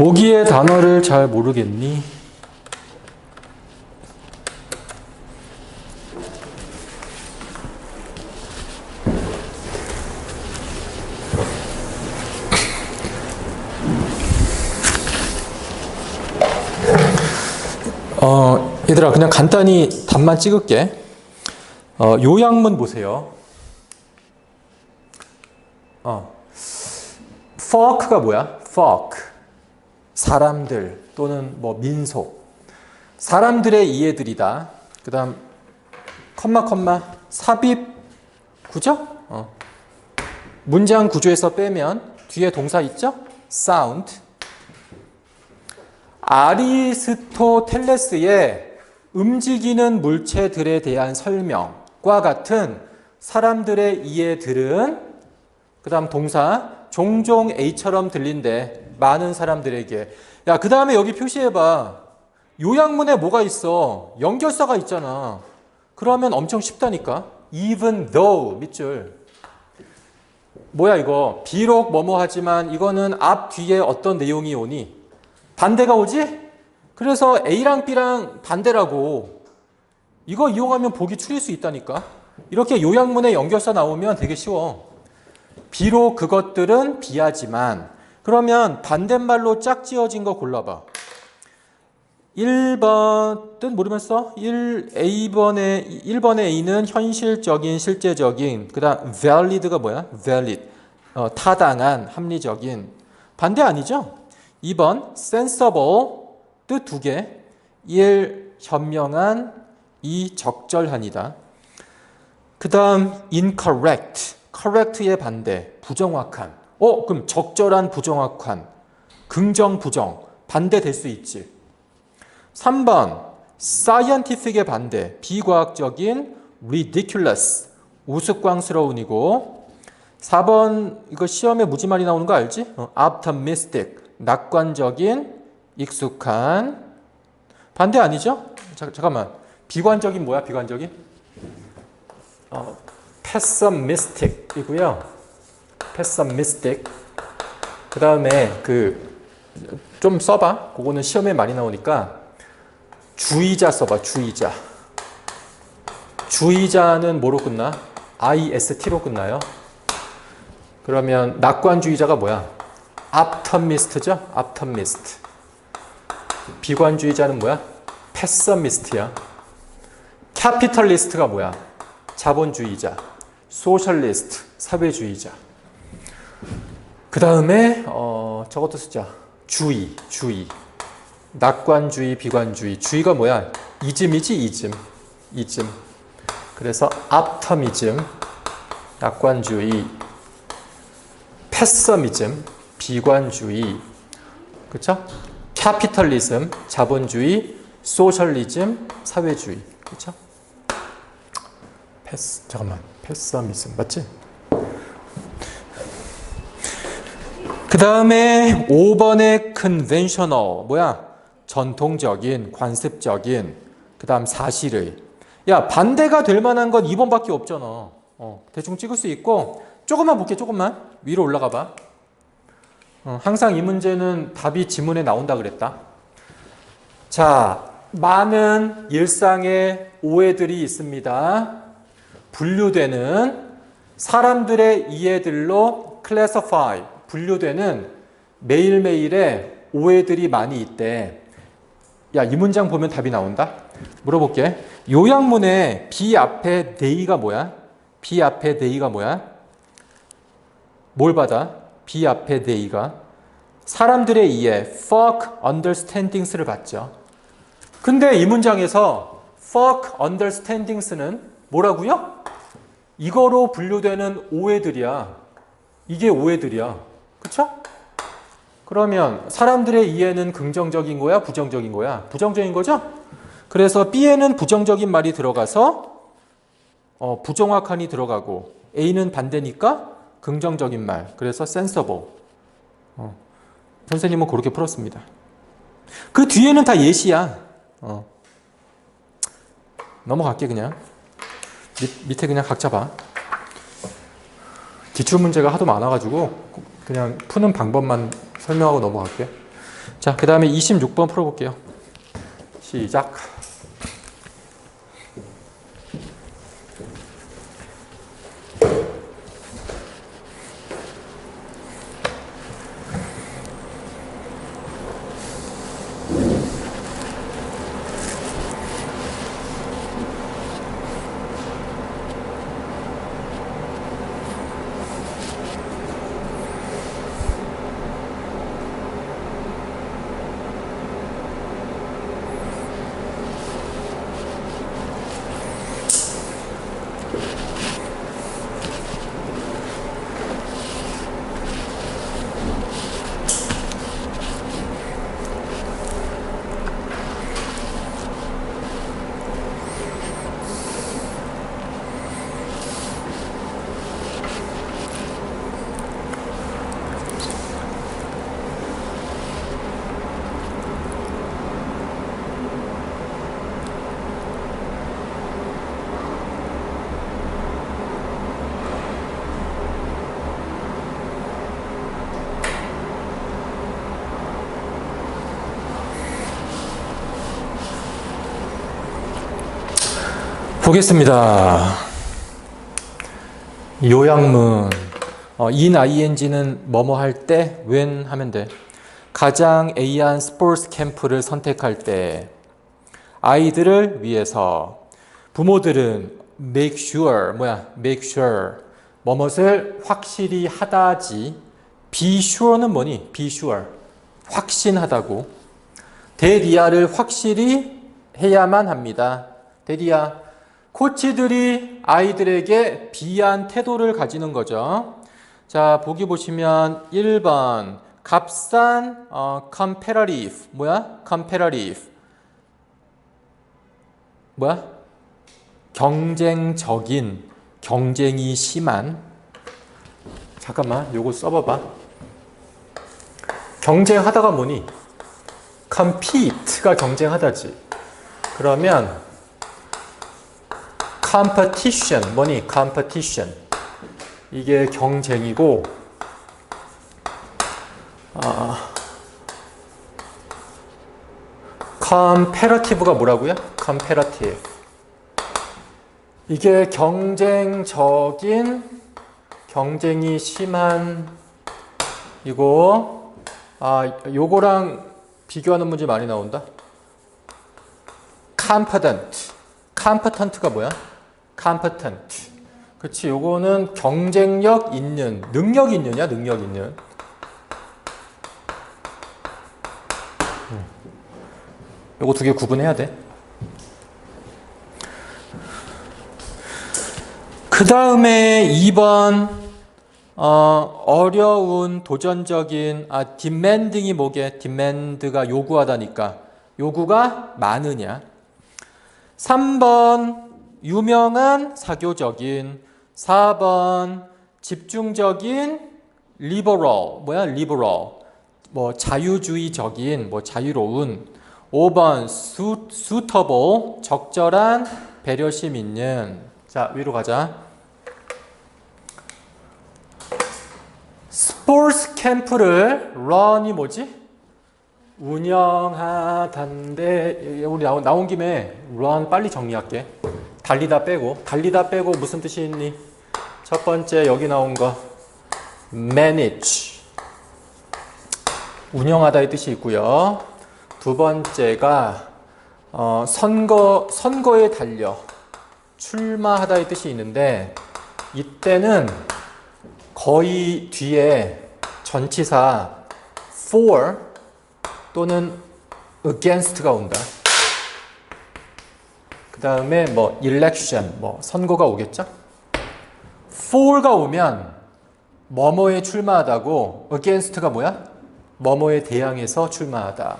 보기의 단어를 잘 모르겠니? 어, 얘들아, 그냥 간단히 답만 찍을게. 어, 요약문 보세요. 어, fuck가 뭐야? fuck. 사람들 또는 뭐 민속. 사람들의 이해들이다. 그 다음, 컴마, 컴마, 삽입, 구조? 어. 문장 구조에서 빼면 뒤에 동사 있죠? sound. 아리스토텔레스의 움직이는 물체들에 대한 설명과 같은 사람들의 이해들은 그 다음 동사 종종 A처럼 들린데 많은 사람들에게 야 그 다음에 여기 표시해봐 요약문에 뭐가 있어 연결사가 있잖아 그러면 엄청 쉽다니까 even though 밑줄 뭐야 이거 비록 뭐뭐 하지만 이거는 앞 뒤에 어떤 내용이 오니 반대가 오지? 그래서 A랑 B랑 반대라고. 이거 이용하면 보기 추릴 수 있다니까. 이렇게 요약문에 연결사 나오면 되게 쉬워. 비록 그것들은 비하지만 그러면 반대말로 짝지어진 거 골라봐. 1번 뜻 모르면서 1 A번의 1번의 A는 현실적인 실제적인 그다음 valid가 뭐야? valid. 어, 타당한 합리적인 반대 아니죠? 2번 sensible 뜻 두 개. 1 현명한 2 적절한이다. 그다음 incorrect correct의 반대 부정확한. 어, 그럼 적절한 부정확한 긍정 부정 반대 될 수 있지. 3번 scientific의 반대 비과학적인 ridiculous 우스꽝스러운이고 4번 이거 시험에 무지 많이 나오는 거 알지? 어, optimistic 낙관적인 익숙한 반대 아니죠? 자, 잠깐만 비관적인 뭐야 비관적인? 어, pessimistic이고요. Pessimistic 그 다음에 그 좀 써봐. 그거는 시험에 많이 나오니까 주의자 써봐. 주의자. 주의자는 뭐로 끝나? IST로 끝나요. 그러면 낙관주의자가 뭐야? optimist죠? optimist. 비관주의자는 뭐야? pessimist야. capitalist가 뭐야? 자본주의자. socialist, 사회주의자. 그 다음에 어, 저것도 쓰자. 주의, 주의. 낙관주의, 비관주의. 주의가 뭐야? 이즘이지, 이즘. 이즘. 그래서 optimism, 낙관주의. 패서미즘, 비관주의, 그렇죠? 캐피털리즘, 자본주의, 소셜리즘, 사회주의, 그렇죠? 패스, 잠깐만, 패서미즘 맞지? 그 다음에 5번의 conventional, 뭐야? 전통적인, 관습적인, 그 다음 사실의. 야, 반대가 될 만한 건 2번밖에 없잖아. 어, 대충 찍을 수 있고, 조금만 볼게, 조금만. 위로 올라가 봐. 어, 항상 이 문제는 답이 지문에 나온다 그랬다. 자, 많은 일상의 오해들이 있습니다. 분류되는 사람들의 이해들로 classify, 분류되는 매일매일의 오해들이 많이 있대. 야, 이 문장 보면 답이 나온다? 물어볼게. 요약문에 B 앞에 they가 뭐야? B 앞에 they가 뭐야? 뭘 받아? B 앞에 they가 사람들의 이해, fuck understandings를 받죠. 근데 이 문장에서 fuck understandings는 뭐라고요? 이거로 분류되는 오해들이야. 이게 오해들이야. 그쵸? 그러면 사람들의 이해는 긍정적인 거야? 부정적인 거야? 부정적인 거죠? 그래서 B에는 부정적인 말이 들어가서 어, 부정확한이 들어가고 A는 반대니까 긍정적인 말. 그래서 sensible. 어, 선생님은 그렇게 풀었습니다. 그 뒤에는 다 예시야. 어. 넘어갈게 그냥. 밑, 밑에 그냥 각자 봐. 기출 문제가 하도 많아가지고 그냥 푸는 방법만 설명하고 넘어갈게. 자, 그 다음에 26번 풀어볼게요. 시작. 보겠습니다. 요약문. 어, in ing는 뭐뭐 할 때, when 하면 돼. 가장 A한 스포츠 캠프를 선택할 때, 아이들을 위해서 부모들은 make sure, 뭐야, make sure. 뭐뭇을 확실히 하다지. be sure는 뭐니? be sure. 확신하다고. 대리아를 확실히 해야만 합니다. 대리아. 코치들이 아이들에게 비한 태도를 가지는 거죠. 자, 보기 보시면 1번 값싼 어, comparative 뭐야? comparative 뭐야? 경쟁적인 경쟁이 심한 잠깐만 요거 써봐봐 경쟁하다가 뭐니? compete가 경쟁하다지 그러면 competition 뭐니? competition 이게 경쟁이고 아, comparative가 뭐라고요? comparative 이게 경쟁적인 경쟁이 심한 이거 아 요거랑 비교하는 문제 많이 나온다. competent competent가 뭐야? Competent. 그치, 요거는 경쟁력 있는, 능력 있느냐, 능력 있는. 음. 요거 두 개 구분해야 돼. 그 다음에 2번, 어, 어려운 도전적인, 아, demanding이 뭐게? demand가 요구하다니까. 요구가 많으냐? 3번, 유명한 사교적인 4번 집중적인 liberal 뭐야 liberal? 뭐 자유주의적인 뭐 자유로운 5번 suitable 적절한 배려심 있는. 자 위로 가자. 스포츠 캠프를 run이 뭐지? 운영하단데 우리 나온, 김에 run 빨리 정리할게 달리다 빼고 달리다 빼고 무슨 뜻이 있니? 첫 번째 여기 나온 거 manage 운영하다의 뜻이 있고요. 두 번째가 어, 선거 선거에 달려 출마하다의 뜻이 있는데 이때는 거의 뒤에 전치사 for 또는 against가 온다. 그 다음에 뭐 election, 뭐 선거가 오겠죠? for가 오면 뭐뭐에 출마하다고 against가 뭐야? 뭐뭐에 대항해서 출마하다.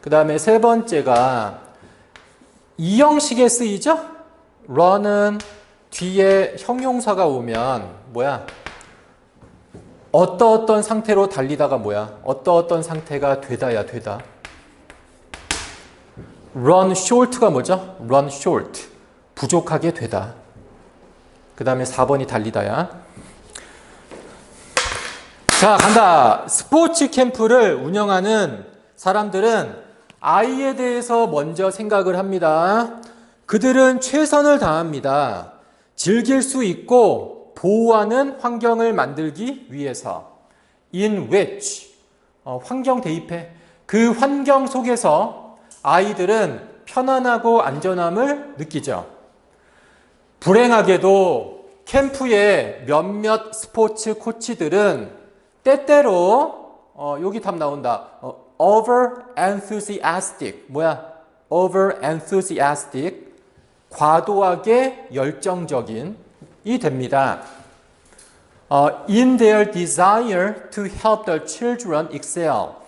그 다음에 세 번째가 이 형식에 쓰이죠? run은 뒤에 형용사가 오면 뭐야? 어떠어떤 상태로 달리다가 뭐야? 어떠어떤 상태가 되다야 되다. Run short가 뭐죠? run short. 부족하게 되다. 그 다음에 4번이 달리다야. 자, 간다. 스포츠 캠프를 운영하는 사람들은 아이에 대해서 먼저 생각을 합니다. 그들은 최선을 다합니다. 즐길 수 있고 보호하는 환경을 만들기 위해서 in which 어, 환경 대입해 그 환경 속에서 아이들은 편안하고 안전함을 느끼죠. 불행하게도 캠프의 몇몇 스포츠 코치들은 때때로 어, 여기 답 나온다. 어, over enthusiastic 뭐야? over enthusiastic 과도하게 열정적인 이 됩니다. 어, in their desire to help the children excel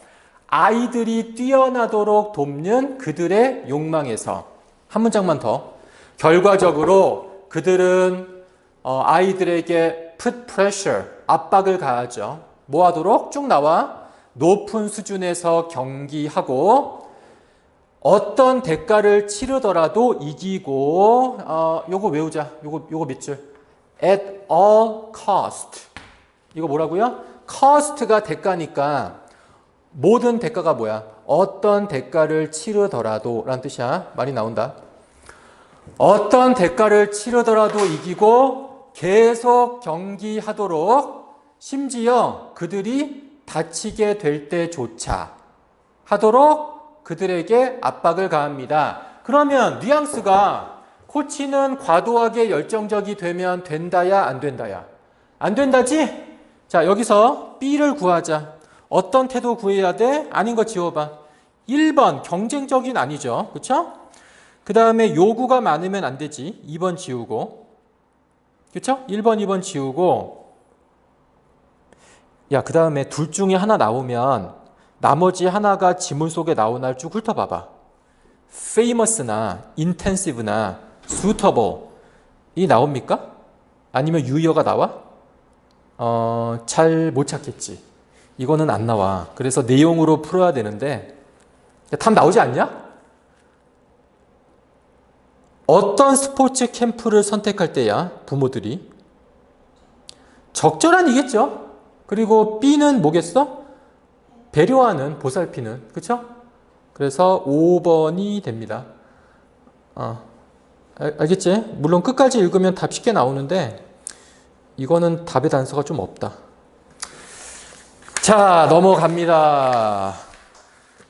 아이들이 뛰어나도록 돕는 그들의 욕망에서 한 문장만 더 결과적으로 그들은 어, 아이들에게 put pressure 압박을 가하죠. 뭐 하도록 쭉 나와 높은 수준에서 경기하고 어떤 대가를 치르더라도 이기고 어, 요거 외우자. 요거 요거 밑줄. at all cost. 이거 뭐라고요? cost가 대가니까 모든 대가가 뭐야? 어떤 대가를 치르더라도 라는 뜻이야. 말이 나온다. 어떤 대가를 치르더라도 이기고 계속 경기하도록 심지어 그들이 다치게 될 때조차 하도록 그들에게 압박을 가합니다. 그러면 뉘앙스가 코치는 과도하게 열정적이 되면 된다야 안 된다야? 안 된다지? 자, 여기서 B를 구하자. 어떤 태도 구해야 돼? 아닌 거 지워봐. 1번 경쟁적인 아니죠. 그렇죠? 그 다음에 요구가 많으면 안 되지. 2번 지우고. 그렇죠? 1번, 2번 지우고. 야, 그 다음에 둘 중에 하나 나오면 나머지 하나가 지문 속에 나오나 쭉 훑어봐봐. famous나 intensive나 suitable 이 나옵니까? 아니면 유효가 나와? 어, 잘 못 찾겠지. 이거는 안 나와. 그래서 내용으로 풀어야 되는데 답 나오지 않냐? 어떤 스포츠 캠프를 선택할 때야 부모들이 적절한 이겠죠. 그리고 B는 뭐겠어? 배려하는 보살피는 그렇죠? 그래서 5번이 됩니다. 어, 알겠지? 물론 끝까지 읽으면 답 쉽게 나오는데 이거는 답의 단서가 좀 없다. 자, 넘어갑니다.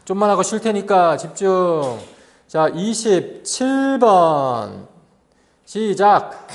좀만 하고 쉴 테니까 집중. 자, 27번. 시작.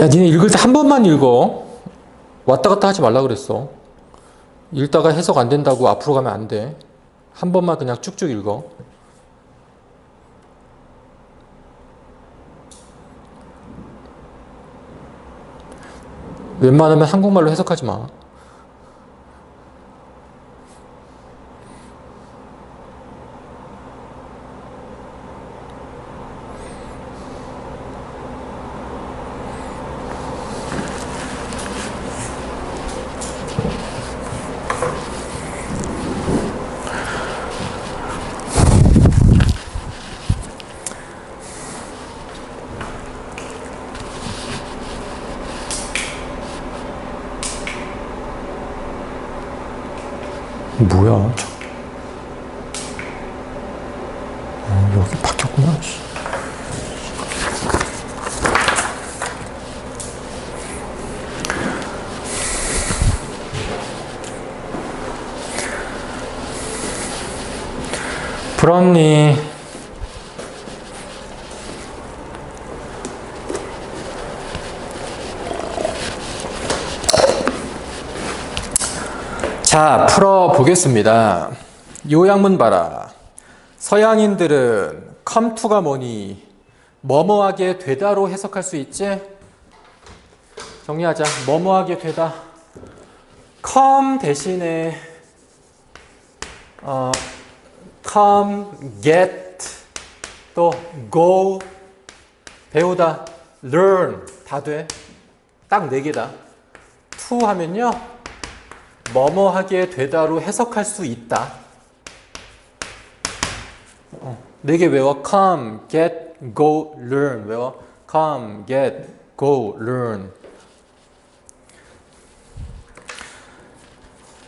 야, 니네 읽을 때 한 번만 읽어. 왔다 갔다 하지 말라 그랬어. 읽다가 해석 안 된다고 앞으로 가면 안 돼. 한 번만 그냥 쭉쭉 읽어. 웬만하면 한국말로 해석하지 마. 뭐야? 저... 어, 여기 바뀌었구나. 씨. 브라운니 자, 풀어 보겠습니다. 요 양문 봐라. 서양인들은 to가 뭐니? 뭐뭐하게 되다로 해석할 수 있지? 정리하자. 뭐뭐하게 되다. come 대신에 어, come, get, 또 go, 배우다, learn 다 돼. 딱 네 개다. to 하면요. 뭐뭐 하게 되다로 해석할 수 있다. 어, 네개 외워. come, get, go, learn. 외워. come, get, go, learn.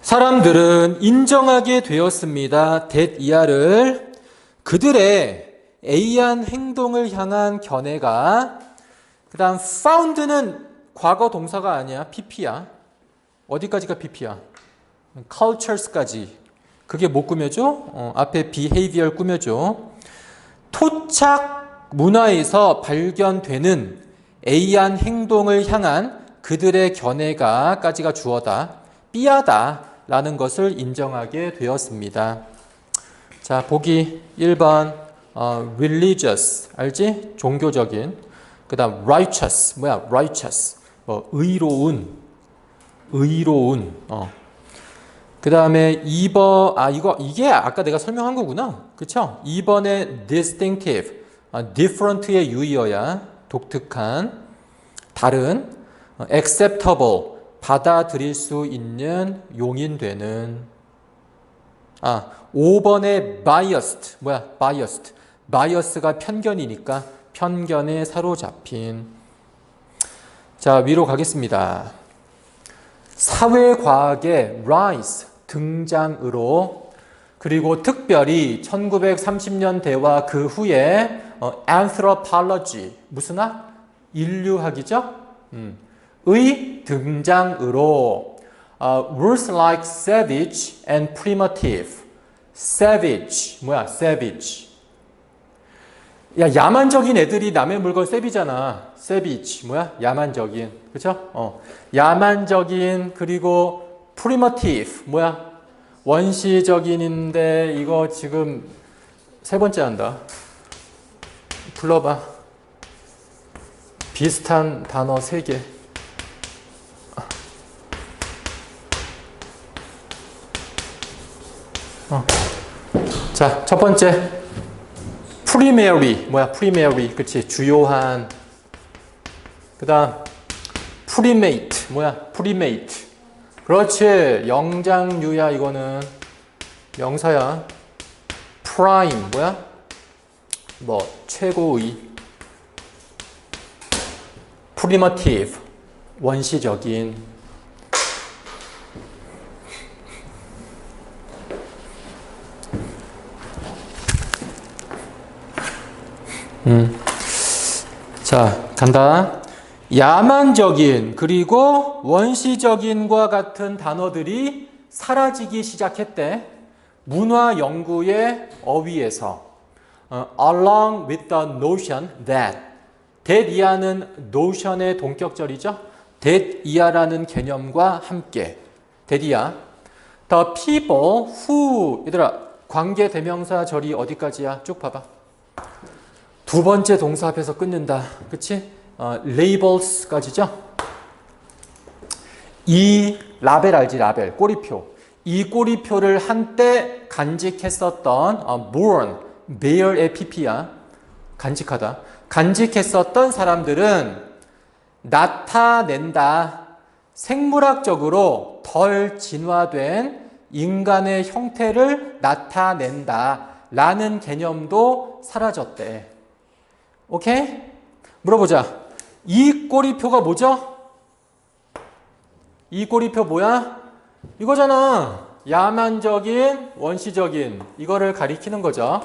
사람들은 인정하게 되었습니다. that 이하를 그들의 A한 행동을 향한 견해가 그 다음 found는 과거 동사가 아니야. PP야. 어디까지가 PP야? Cultures까지. 그게 못 꾸며줘? 어, 앞에 behavior 꾸며줘. 토착 문화에서 발견되는 A한 행동을 향한 그들의 견해가까지가 주어다. 삐하다. 라는 것을 인정하게 되었습니다. 자, 보기 1번 어, religious 알지? 종교적인. 그다음 righteous 뭐야? righteous. 뭐 의로운 의로운 어. 그 다음에 2번 아 이거 이게 아까 내가 설명한 거구나. 그쵸? 2번에 distinctive 아, different의 유의어야. 독특한. 다른 어, acceptable 받아들일 수 있는 용인되는. 아 5번에 biased 뭐야? biased. bias가 편견이니까 편견에 사로잡힌. 자 위로 가겠습니다. 사회과학의 rise 등장으로 그리고 특별히 1930년대와 그 후에 어, anthropology 무슨 학? 인류학이죠? 음. 의 등장으로 uh, words like savage and primitive. savage 뭐야? savage. 야 야만적인 애들이 남의 물건 세비잖아. savage 뭐야? 야만적인. 그렇죠? 어. 야만적인 그리고 primitive 뭐야? 원시적인인데 이거 지금 세 번째 한다. 불러봐. 비슷한 단어 세 개. 어. 자, 첫 번째. 프리메리. 뭐야? 프리메리. 그치. 주요한. 그 다음. 프리메이트. 뭐야? 프리메이트. 그렇지. 영장류야, 이거는. 명사야. 프라임. 뭐야? 뭐, 최고의. 프리머티브. 원시적인. 음. 자, 간다. 야만적인 그리고 원시적인과 같은 단어들이 사라지기 시작했대. 문화 연구의 어휘에서 uh, along with the notion that that 이하는 notion의 동격절이죠. that 이하라는 개념과 함께 that 이하 the people who 얘들아 관계 대명사 절이 어디까지야? 쭉 봐봐. 두 번째 동사 앞에서 끊는다. 그치? 어, labels까지죠? 이 라벨 알지? 라벨. 꼬리표. 이 꼬리표를 한때 간직했었던 어, born, bear의 pp야. 간직하다. 간직했었던 사람들은 나타낸다. 생물학적으로 덜 진화된 인간의 형태를 나타낸다. 라는 개념도 사라졌대. 오케이? 물어보자. 이 꼬리표가 뭐죠? 이 꼬리표 뭐야? 이거잖아. 야만적인, 원시적인 이거를 가리키는 거죠.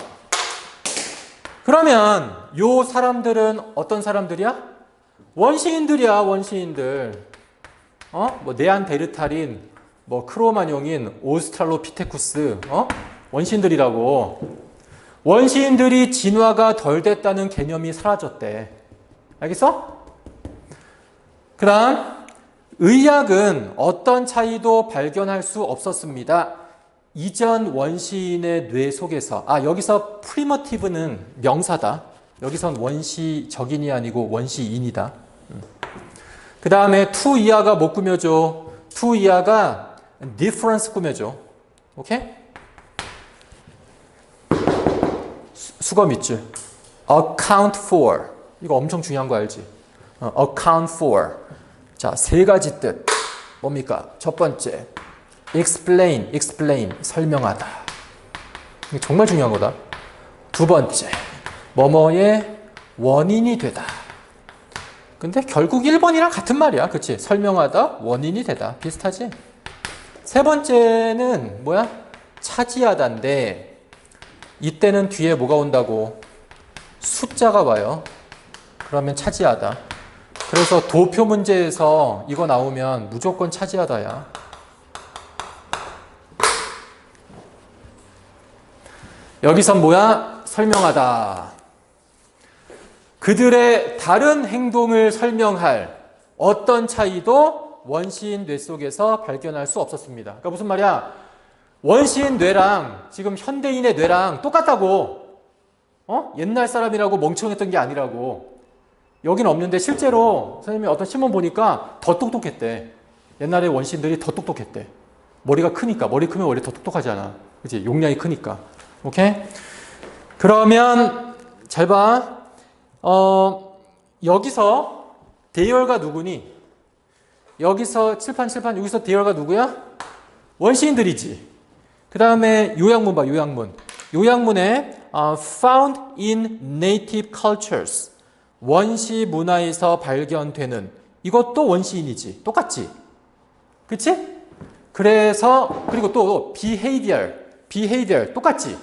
그러면 요 사람들은 어떤 사람들이야? 원시인들이야, 원시인들. 어? 뭐 네안데르탈인, 뭐 크로마뇽인, 오스트랄로피테쿠스, 어? 원시인들이라고. 원시인들이 진화가 덜 됐다는 개념이 사라졌대. 알겠어? 그 다음, 의학은 어떤 차이도 발견할 수 없었습니다. 이전 원시인의 뇌 속에서 아 여기서 프리머티브는 명사다. 여기선 원시적인이 아니고 원시인이다. 그 다음에 투 이하가 못 꾸며줘. 투 이하가 difference 꾸며줘. 오케이? 수- 수거 밑줄. account for. 이거 엄청 중요한 거 알지? 어, account for. 자, 세 가지 뜻. 뭡니까? 첫 번째. explain, explain. 설명하다. 이게 정말 중요한 거다. 두 번째. 뭐뭐의 원인이 되다. 근데 결국 1번이랑 같은 말이야. 그치? 설명하다, 원인이 되다. 비슷하지? 세 번째는 뭐야? 차지하다인데, 이때는 뒤에 뭐가 온다고? 숫자가 와요. 그러면 차지하다. 그래서 도표 문제에서 이거 나오면 무조건 차지하다야. 여기선 뭐야? 설명하다. 그들의 다른 행동을 설명할 어떤 차이도 원시인 뇌 속에서 발견할 수 없었습니다. 그러니까 무슨 말이야? 원시인 뇌랑 지금 현대인의 뇌랑 똑같다고. 어? 옛날 사람이라고 멍청했던 게 아니라고. 여긴 없는데 실제로 선생님이 어떤 신문 보니까 더 똑똑했대. 옛날에 원시인들이 더 똑똑했대. 머리가 크니까. 머리 크면 원래 더 똑똑하잖아. 그치? 용량이 크니까. 오케이? 그러면 잘 봐. 어, 여기서 대열가 누구니? 여기서 칠판 칠판 여기서 대열가 누구야? 원시인들이지. 그 다음에 요약문 봐 요약문. 요약문에 어, found in native cultures 원시 문화에서 발견되는 이것도 원시인이지. 똑같지? 그치? 그래서 그리고 또 behavior, behavior 똑같지?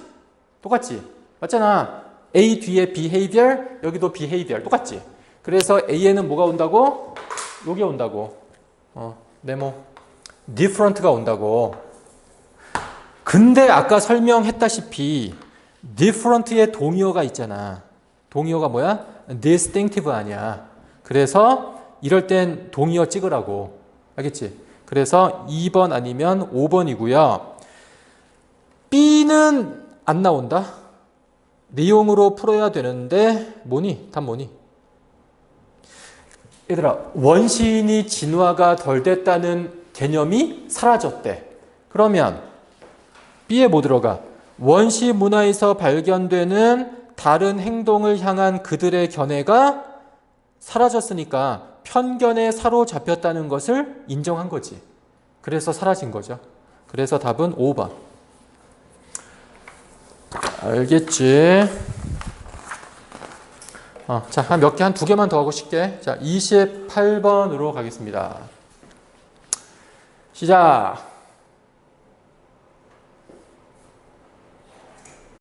똑같지? 맞잖아. A 뒤에 behavior, 여기도 behavior 똑같지? 그래서 A에는 뭐가 온다고? 요게 온다고. 어, 네모. different가 온다고. 근데 아까 설명했다시피 different의 동의어가 있잖아. 동의어가 뭐야? Distinctive 아니야. 그래서 이럴 땐 동의어 찍으라고. 알겠지? 그래서 2번 아니면 5번이고요. B는 안 나온다. 내용으로 풀어야 되는데 뭐니? 답 뭐니? 얘들아, 원시인이 진화가 덜 됐다는 개념이 사라졌대. 그러면 B에 뭐 들어가? 원시 문화에서 발견되는 다른 행동을 향한 그들의 견해가 사라졌으니까 편견에 사로잡혔다는 것을 인정한 거지. 그래서 사라진 거죠. 그래서 답은 5번. 알겠지? 어, 자, 한 몇 개, 한 두 개만 더 하고 쉽게. 자, 28번으로 가겠습니다. 시작.